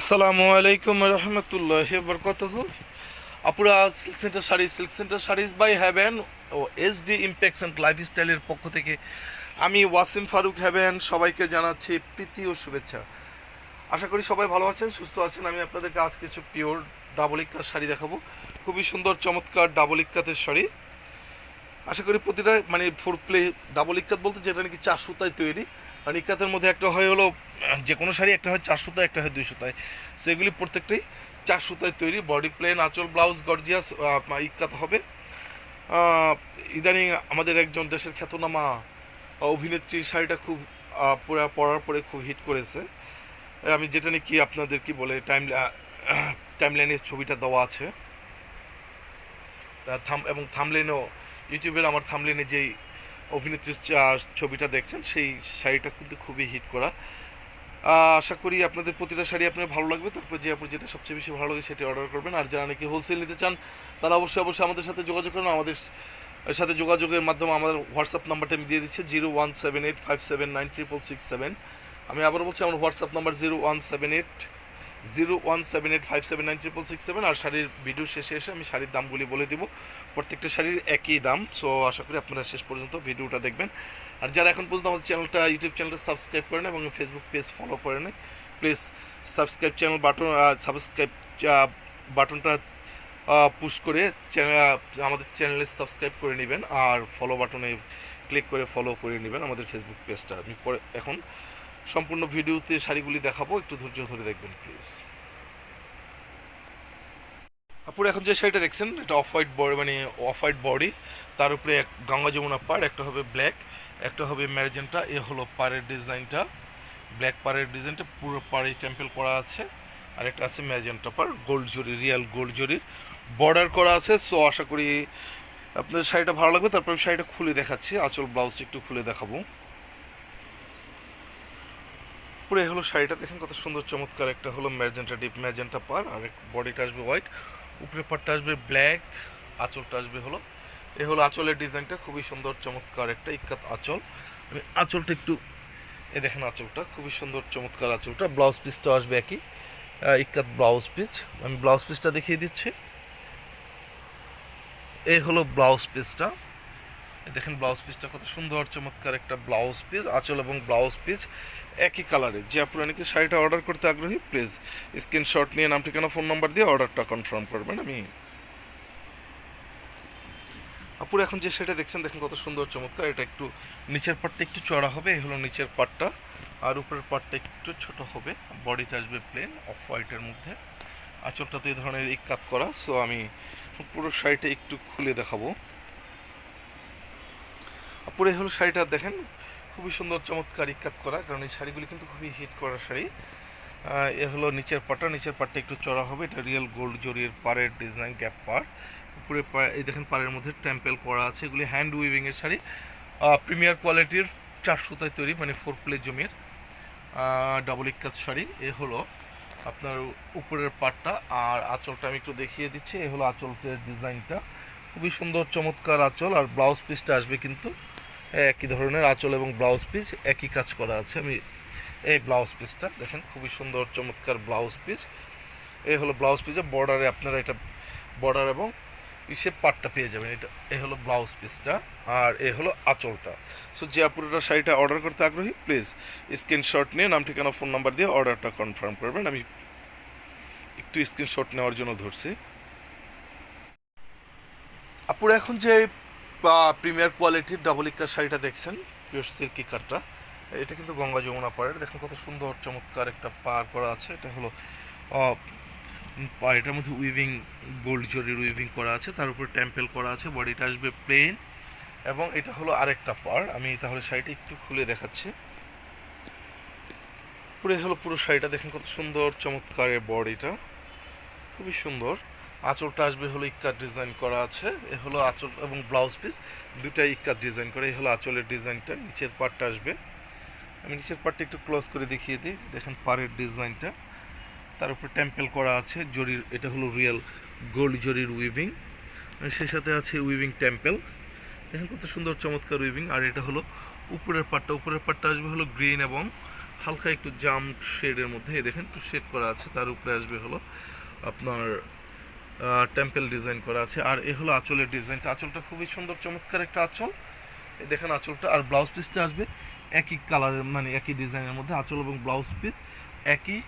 আসসালামু আলাইকুম রহমতুল্লাহ বরকত আপুরা silk centre sari, silk centre saris by haven O S D Impex and লাইফস্টাইলের পক্ষ থেকে আমি ওয়াসিম ফারুক হ্যাভেন সবাইকে জানাচ্ছি প্রীতি ও শুভেচ্ছা। আশা করি সবাই ভালো আছেন, সুস্থ আছেন। আমি আপনাদেরকে আজ কিছু পিওর ডাবল ইক্কার শাড়ি দেখাবো। খুবই সুন্দর, চমৎকার ডাবল ইক্কাতের শাড়ি। আশা করি প্রতিটা মানে ফোর প্লে ডাবল ইক্কাত বলতে যেটা নাকি চার সুতায় তৈরি। আর ইক্কাতের মধ্যে একটা হয় হলো, যে কোনো শাড়ি, একটা হয় চার সুতায়, একটা হয় দুই সুতায়। সো এগুলি প্রত্যেকটাই চার সুতায় তৈরি বডি প্লেন আঁচল ব্লাউজ গর্জিয়াস ইক্কাত হবে। ইদানিং আমাদের একজন দেশের খ্যাতনামা অভিনেত্রীর শাড়িটা খুব পরার পরে খুব হিট করেছে। আমি যেটা নিয়ে কি আপনাদের কি বলে টাইম টাইম লাইনের ছবিটা দেওয়া আছে। থাম, এবং থামলেনও ইউটিউবের আমার থামলেনে যেই অভিনেত্রীর ছবিটা দেখছেন, সেই শাড়িটা কিন্তু খুবই হিট করা। আশা করি আপনাদের প্রতিটা শাড়ি আপনার ভালো লাগবে। তারপর যে আপনার যেটা সবচেয়ে বেশি ভালো লাগে সেটা অর্ডার করবেন। আর যারা নাকি হোলসেল নিতে চান, তারা অবশ্যই অবশ্যই আমাদের সাথে যোগাযোগ করুন। আমাদের সাথে যোগাযোগের মাধ্যমে আমাদের হোয়াটসঅ্যাপ নাম্বারটা আমি দিয়ে দিচ্ছি zero one seven eight five seven nine triple six seven আমি আবার বলছি, আমার WhatsApp number zero one seven eight zero one seven eight five seven nine triple six seven আর শাড়ির ভিডিও শেষে এসে আমি শাড়ির দামগুলি বলে দিব। প্রত্যেকটা শাড়ির একই দাম। সো আশা করি আপনারা শেষ পর্যন্ত ভিডিওটা দেখবেন। আর যারা এখন পর্যন্ত আমাদের চ্যানেলটা ইউটিউব চ্যানেলটা সাবস্ক্রাইব করেন এবং ফেসবুক পেজ ফলো করেন please subscribe channel button subscribe বাটনটা পুশ করে আমাদের চ্যানেলে সাবস্ক্রাইব করে নেবেন আর ফলো বাটনে ক্লিক করে ফলো করে নেবেন আমাদের ফেসবুক পেজটা আমি পরে, এখন সম্পূর্ণ ভিডিওতে শাড়িগুলি দেখাবো। একটু ধৈর্য ধরে দেখবেন প্লিজ আপুর, এখন যে শাড়িটা দেখছেন, এটা অফ হোয়াইট বডি মানে অফ হোয়াইট বডি। তার উপরে এক গঙ্গা যমুনা পাড়, একটা হবে ব্ল্যাক, একটা হবে ম্যারেজেন্টা, এ হলো পাড়ের ডিজাইনটা। ব্ল্যাক পাড়ের ডিজাইনটা, পুরো পাড়ে টেম্পেল করা আছে। আর একটা আছে ম্যাজেন্টা পার গোল্ড জরি, রিয়াল গোল্ড জরির বর্ডার করা আছে, সো আশা করি আপনাদের শাড়িটা ভালো লাগবে। তারপর আমি শাড়িটা খুলে দেখাচ্ছি, আঁচল ব্লাউজ একটু খুলে দেখাবো। পুরো হলো শাড়িটা, দেখেন কত সুন্দর চমৎকার, একটা হলো ম্যাজেন্টা ডিপ ম্যাজেন্টা পার আর বডিটা আসবে হোয়াইট। উপরে পাটটা আসবে ব্ল্যাক আঁচলটা আসবে হলো, এ হলো আঁচলের ডিজাইনটা, খুবই সুন্দর, চমৎকার একটা ইক্কাত আঁচল। আমি আঁচলটা একটু, এ দেখেন আঁচলটা, খুবই সুন্দর, চমৎকার আঁচলটা ব্লাউজ পিসটা আসবে একই ইক্কাত ব্লাউজ পিস আমি ব্লাউজ পিসটা দেখিয়ে দিচ্ছি। এই হলো ব্লাউজ পিসটা দেখেন ব্লাউজ পিসটা কত সুন্দর, চমৎকার একটা ব্লাউজ পিস আঁচল এবং ব্লাউজ পিস একই কালারের। যে আপনারা নাকি শাড়িটা অর্ডার করতে আগ্রহী? প্লিজ স্ক্রিনশট নিয়ে নাম, ঠিকানা ফোন নাম্বার দিয়ে অর্ডারটা কনফার্ম করবেন। আমি আপুর, এখন যে শাড়িটা দেখছেন, দেখেন কত সুন্দর, চমৎকার। এটা একটু নিচের পাটটা একটু চড়া হবে, এই হলো নিচের পাটটা। আর উপরের পাটটা একটু ছোট হবে, বডিটা আসবে প্লেন অফ হোয়াইটের মধ্যে। আঁচলটা তো এই ধরনের ইক্কাত করা সো আমি পুরো শাড়িটা একটু খুলে দেখাবো। পুরো হলো শাড়িটা দেখেন খুবই সুন্দর, চমৎকার ইক্কাত করা, কারণ এই শাড়িগুলি কিন্তু খুবই হিট করা শাড়ি। এ হলো নিচের পাটটা নিচের পাটটা একটু চড়া হবে, এটা রিয়েল গোল্ড জরির পাড়ের ডিজাইন, গ্যাপ পার উপরে এই দেখেন পাড়ের মধ্যে টেম্পেল করা আছে, এগুলি হ্যান্ড উইভিংয়ের শাড়ি। প্রিমিয়ার কোয়ালিটির চার সুতায় তৈরি মানে ফোর প্লে জমির ডাবল ইক্কাত শাড়ি। এ হলো আপনার উপরের পাটটা, আর আঁচলটা আমি একটু দেখিয়ে দিচ্ছি, এ হলো আঁচলটের ডিজাইনটা। খুবই সুন্দর, চমৎকার আঁচল, আর ব্লাউজ পিসটা আসবে কিন্তু একই ধরনের আঁচল এবং ব্লাউজ পিস, একই কাজ করা আছে। আমি এই ব্লাউজ পিসটা, দেখেন, খুবই সুন্দর, চমৎকার ব্লাউজ পিস। এই হলো ব্লাউজ পিসে বর্ডারে আপনারা এটা বর্ডার এবং ইসে পাটটা পেয়ে যাবেন। এটা এই হলো ব্লাউজ পিসটা আর এ হলো আঁচলটা। সো যে শাড়িটা অর্ডার করতে আগ্রহী প্লিজ স্ক্রিনশট নিয়ে নাম, ঠিকানা ফোন নাম্বার দিয়ে অর্ডারটা কনফার্ম করবেন। আমি একটু স্ক্রিনশট নেওয়ার জন্য ধরছি। আপুরা এখন যে প্রিমিয়ার কোয়ালিটির ডাবল ইকার শাড়িটা দেখছেন পিওর সিল্কি কাটটা এটা কিন্তু গঙ্গা যমুনা পাড়ের। দেখুন কত সুন্দর চমৎকার একটা পার করা আছে। এটা হলো আহ, উম, পা- এটার মধ্যে উইভিং গোল্ড জরির উইভিং করা আছে। তার উপর টেম্পেল করা আছে বডিটা আসবে প্লেন এবং এটা হলো আরেকটা পার আমি তাহলে শাড়িটা একটু খুলে দেখাচ্ছি। পুরো হলো পুরো শাড়িটা। দেখেন কত সুন্দর চমৎকারের বডিটা খুবই সুন্দর। আঁচলটা আসবে হলো ইক্কার ডিজাইন করা আছে, এ হলো আঁচল এবং ব্লাউজ পিস দুটাই ইক্কার ডিজাইন করা এই হলো আঁচলের ডিজাইনটা, নিচের পার্টটা আসবে। আমি নিচের পার্টটা একটু ক্লোজ করে দেখিয়ে দিই, দেখেন পাড়ের ডিজাইনটা, তার উপর টেম্পেল করা আছে, জরির, এটা হলো রিয়েল গোল্ড জরির উইভিং সেই সাথে আছে উইভিং টেম্পেল, দেখেন কত সুন্দর চমৎকার উইভিং আর এটা হলো উপরের পাটটা উপরের পাটটা আসবে হলো গ্রিন এবং হালকা একটু জাম শেডের মধ্যে দেখেন একটু শেড করা আছে, তার উপরে আসবে হলো আপনার টেম্পল ডিজাইন করা আছে। আর এ হলো আঁচলের ডিজাইনটা আঁচলটা খুবই সুন্দর, চমৎকার একটা আঁচল। এই দেখেন আঁচলটা। আর ব্লাউজ পিসটা আসবে একই কালারের মানে একই ডিজাইনের মধ্যে। আঁচল এবং ব্লাউজ পিস একই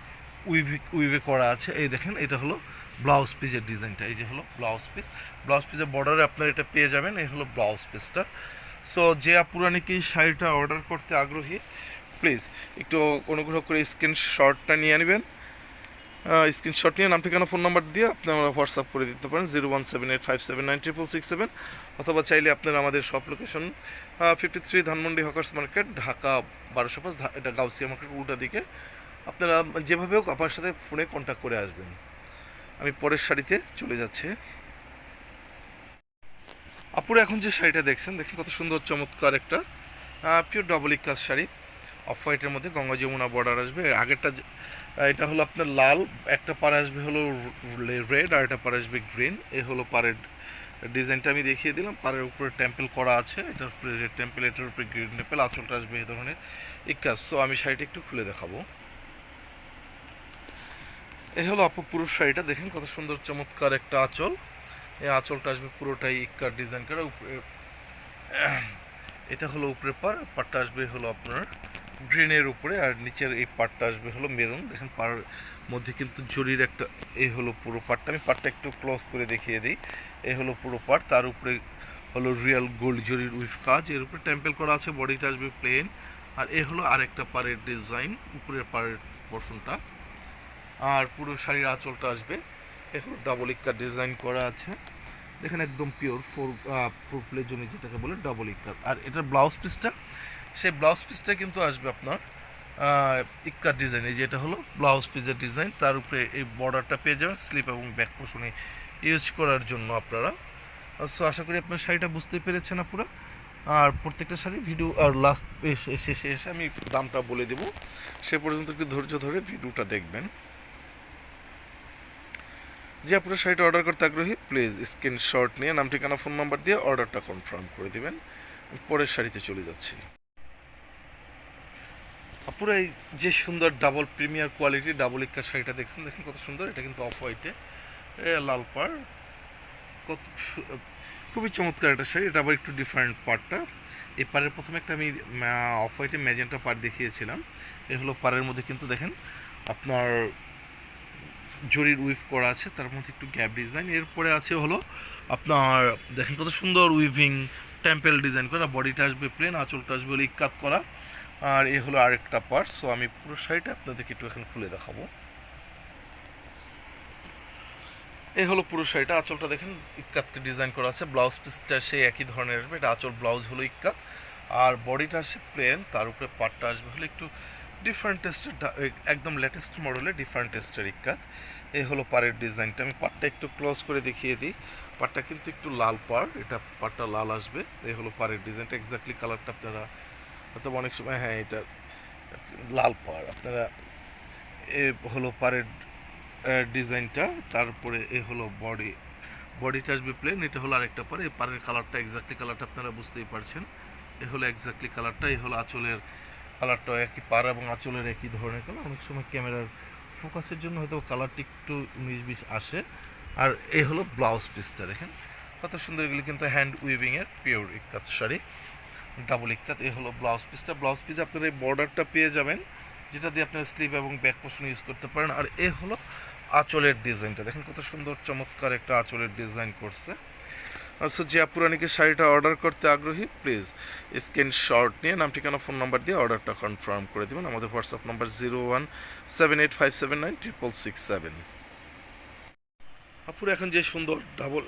উইভে উইভে করা আছে। এই দেখেন, এটা হলো ব্লাউজ পিসের ডিজাইনটা এই যে হলো ব্লাউজ পিস ব্লাউজ পিসের বর্ডারে আপনার এটা পেয়ে যাবেন। এই হলো ব্লাউজ পিসটা সো যে আপুরা নাকি শাড়িটা অর্ডার করতে আগ্রহী প্লিজ একটু অনুগ্রহ করে স্ক্রিনশটটা নিয়ে নেবেন। স্ক্রিনশট নিয়ে নাম, ঠিকানা ফোন নাম্বার দিয়ে আপনি আমরা হোয়াটসঅ্যাপ করে দিতে পারেন zero one seven eight five seven nine triple six seven অথবা চাইলে আপনারা আমাদের shop location fifty three Dhanmondi hawkers market Dhaka বারোশো পাঁচ এটা গাউসিয়া মার্কেট উল্টা দিকে। আপনারা যেভাবে হোক আপনার সাথে ফোনে কন্ট্যাক্ট করে আসবেন। আমি পরের শাড়িতে চলে যাচ্ছি। আপুরা, এখন যে শাড়িটা দেখছেন, দেখেন কত সুন্দর, চমৎকার একটা পিওর ডবল কাজ শাড়ি। অফ হোয়াইটের মধ্যে গঙ্গা যমুনা বর্ডার আসবে। আগেরটা এটা হলো আপনার লাল, একটা পার আসবে হলো রেড আর একটা পার আসবে গ্রিন। এই হলো পারের ডিজাইনটা আমি দেখিয়ে দিলাম। পারের উপরে টেম্পেল করা আছে এটার উপরে রেড টেম্পল, এটার উপরে গ্রিন টেম্পল, আঁচলটা আসবে এই ধরনের। এই কাজ, তো আমি শাড়িটা একটু খুলে দেখাবো। এই হলো আপু পুরো শাড়িটা, দেখেন কত সুন্দর চমৎকার একটা আঁচল। এই আঁচলটা আসবে পুরোটাই ইক্কার ডিজাইন করা উপরে এটা হলো উপরে পার পাটটা আসবে হলো আপনার গ্রিনের উপরে আর নিচের এই পাটটা আসবে হলো মেরুন। দেখেন পার মধ্যে কিন্তু জরির একটা এই হলো পুরো পাটটা আমি পাটটা একটু ক্লোজ করে দেখিয়ে দিই। এই হলো পুরো পাট তার উপরে হলো রিয়াল গোল্ড জরির উইফ কাজ। এর উপরে টেম্পেল করা আছে, বডিটা আসবে প্লেন। আর এ হলো আরেকটা পাড়ের ডিজাইন, উপরের পাড়ের পোর্শনটা। আর পুরো শাড়ির আঁচলটা আসবে। এ হলো ডাবল ইক্কা ডিজাইন করা আছে। দেখেন একদম পিওর ফোর ফোর প্লের জন্য যেটাকে বলে ডাবল ইক্কা। আর এটার ব্লাউজ পিসটা সেই ব্লাউজ পিসটা কিন্তু আসবে আপনার ইক্কা ডিজাইন এই যেটা হলো ব্লাউজ পিসের ডিজাইন তার উপরে এই বর্ডারটা পেয়ে যাবেন স্লিপ এবং ব্যাক পোষণে ইউজ করার জন্য আপনারা। সো আশা করি আপনার শাড়িটা বুঝতে পেরেছেন আপনারা আর প্রত্যেকটা শাড়ি ভিডিও আর লাস্ট শেষে এসে আমি দামটা বলে দেবো। সে পর্যন্ত একটু ধৈর্য ধরে ভিডিওটা দেখবেন। যে আপনারা শাড়িটা অর্ডার করতে আগ্রহী প্লিজ স্ক্রিনশট নিয়ে নাম, ঠিকানা ফোন নাম্বার দিয়ে অর্ডারটা কনফার্ম করে দেবেন। পরের শাড়িতে চলে যাচ্ছি। আপুরা এই যে সুন্দর double premier quality double ikat শাড়িটা দেখছেন, দেখেন কত সুন্দর, এটা কিন্তু অফ হোয়াইটে লাল পার। কত খুবই চমৎকার একটা শাড়ি, এটা আবার একটু ডিফারেন্ট পার্টটা এই পারের প্রথমে একটা আমি অফ হোয়াইটে ম্যাজেন্টা পার দেখিয়েছিলাম। এ হলো পারের মধ্যে কিন্তু দেখেন আপনার জরির উইভ করা আছে, তার মধ্যে একটু গ্যাপ ডিজাইন এরপরে আছে হলো আপনার, দেখেন কত সুন্দর উইভিং টেম্পেল ডিজাইন করা বডিটা আসবে প্লেন আঁচলটা আসবে ইক্কাত করা। আর এ হলো আরেকটা পার্ট সো আমি পুরো শাড়িটা আপনাদেরকে একটু এখন খুলে দেখাবো। এই হলো পুরো শাড়িটা, আঁচলটা দেখেন, ইক্কাতকে ডিজাইন করা আছে। ব্লাউজ পিসটা সেই একই ধরনের আসবে এটা আঁচল ব্লাউজ হলো ইক্কাত। আর বডিটা আসে প্লেন তার উপরে পাটটা আসবে হলো একটু ডিফারেন্ট টেস্টের একদম লেটেস্ট মডেলের ডিফারেন্ট টেস্টের ইক্কাত। এই হলো পাড়ের ডিজাইনটা আমি পাটটা একটু ক্লোজ করে দেখিয়ে দিই। পাটটা কিন্তু একটু লাল পাড় এটা পাটটা লাল আসবে। এই হলো পাড়ের ডিজাইনটা এক্স্যাক্টলি কালারটা আপনারা হয়তো অনেক সময় হ্যাঁ এটা লাল পাড়। আপনারা এ হলো পাড়ের ডিজাইনটা, তারপরে এ হলো বডি। বডিটা আসবে প্লেন এটা হলো আরেকটা পাড়। এই পাড়ের কালারটা এক্স্যাক্টলি কালারটা আপনারা বুঝতেই পারছেন। এ হলো এক্স্যাক্টলি কালারটা এই হলো আঁচলের কালারটা একই পার এবং আঁচলের একই ধরনের কালার অনেক সময় ক্যামেরার ফোকাসের জন্য হয়তো কালারটি একটু উনিশ বিশ আসে। আর এই হলো ব্লাউজ পিসটা দেখেন। কত সুন্দর এগুলি কিন্তু হ্যান্ড উইভিংয়ের পিওর ইক্কাত শাড়ি ডাবল ইক্কাত এই হলো ব্লাউজ পিসটা ব্লাউজ পিস আপনার এই বর্ডারটা পেয়ে যাবেন, যেটা দিয়ে আপনার স্লিভ এবং ব্যাক পোর্শন ইউজ করতে পারেন। আর এ হলো আঁচলের ডিজাইনটা দেখেন কত সুন্দর, চমৎকার একটা আঁচলের ডিজাইন করছে। আচ্ছা যে আপুরানিকে শাড়িটা অর্ডার করতে আগ্রহী প্লিজ স্ক্রিন শর্ট নিয়ে নাম, ঠিকানা ফোন নাম্বার দিয়ে অর্ডারটা কনফার্ম করে দেবেন। আমাদের WhatsApp number zero one seven eight five seven nine triple six seven আপুর, এখন যে সুন্দর ডাবল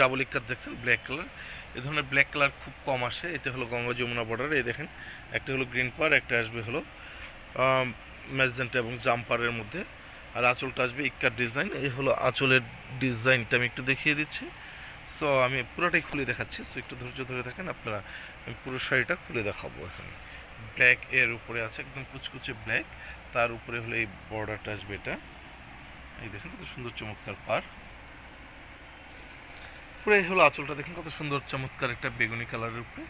ডাবল ইকাত দেখছেন ব্ল্যাক কালার এ ধরনের ব্ল্যাক কালার খুব কম আসে। এটা হলো গঙ্গা যমুনা বর্ডার এই দেখেন। একটা হলো গ্রিন পার একটা আসবে হলো ম্যাজেন্টা এবং জাম্পারের মধ্যে। আর আঁচলটা আসবে ইক্কার ডিজাইন এই হলো আঁচলের ডিজাইনটা আমি একটু দেখিয়ে দিচ্ছি। সো আমি পুরোটাই খুলে দেখাচ্ছি। সো একটু ধৈর্য ধরে থাকেন, আপনারা, আমি পুরো শাড়িটা খুলে দেখাবো এখন। ব্ল্যাক এর উপরে আছে, একদম কুচকুচে ব্ল্যাক তার উপরে হলো এই বর্ডারটা আসবে এটা। এই দেখেন, কত সুন্দর চমৎকার পার পুরো এই হলো আঁচলটা। দেখেন কত সুন্দর, চমৎকার একটা বেগুনি কালারের উপরে।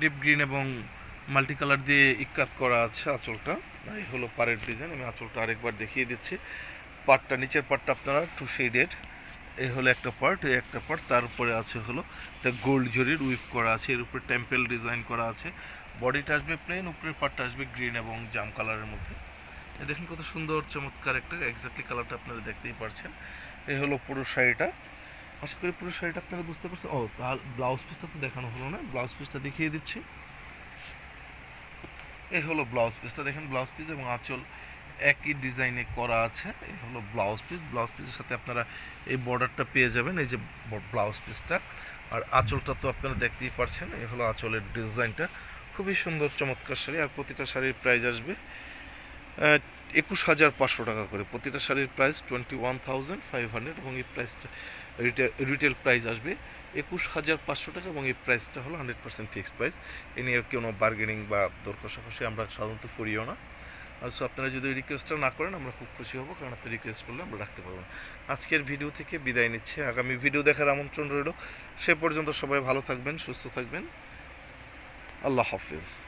ডিপ গ্রিন এবং মাল্টি কালার দিয়ে ইকাত করা আছে আঁচলটা। এই হলো পাড়ের ডিজাইন আমি আঁচলটা আরেকবার দেখিয়ে দিচ্ছি। পার্টটা নিচের পার্টটা আপনারা টু শেডেড এই হলো একটা পার্ট এই একটা পার্ট তার উপরে আছে হলো একটা গোল্ড জরির উইপ করা আছে। এর উপরে টেম্পেল ডিজাইন করা আছে। বডিটা আসবে প্লেন উপরের পার্টটা আসবে গ্রিন এবং জাম কালারের মধ্যে। দেখুন কত সুন্দর, চমৎকার একটা এক্স্যাক্টলি কালারটা আপনারা দেখতেই পারছেন। এই হলো পুরো শাড়িটা। আশা করি পুরো শাড়িটা আপনারা বুঝতে পারছেন। ও তার ব্লাউজ পিসটা তো দেখানো হলো না। ব্লাউজ পিসটা দেখিয়ে দিচ্ছি। এই হলো ব্লাউজ পিসটা দেখেন ব্লাউজ পিস এবং আঁচল একই ডিজাইনে করা আছে। এই হলো ব্লাউজ পিস ব্লাউজ পিসের সাথে আপনারা এই বর্ডারটা পেয়ে যাবেন, এই যে ব্লাউজ পিসটা আর আঁচলটা তো আপনারা দেখতেই পারছেন এই হলো আঁচলের ডিজাইনটা খুবই সুন্দর, চমৎকার শাড়ি। আর প্রতিটা শাড়ির প্রাইস আসবে একুশ হাজার পাঁচশো টাকা করে। প্রতিটা শাড়ির price twenty one thousand five hundred এবং এই প্রাইসটা রিটেল রিটেল প্রাইস আসবে একুশ হাজার পাঁচশো টাকা এবং এই প্রাইসটা হলো হান্ড্রেড পার্সেন্ট ফিক্সড প্রাইস এ নিয়ে কোনো বার্গেনিং বা দর কষাকষি আমরা সাধারণত করিও না। সো আপনারা যদি রিকোয়েস্টটা না করেন, আমরা খুব খুশি হব, কারণ আপনি রিকোয়েস্ট করলে আমরা রাখতে পারব আজকের ভিডিও থেকে বিদায় নিচ্ছে। আগামী ভিডিও দেখার আমন্ত্রণ রইল। সে পর্যন্ত সবাই ভালো থাকবেন, সুস্থ থাকবেন। আল্লাহ হাফিজ।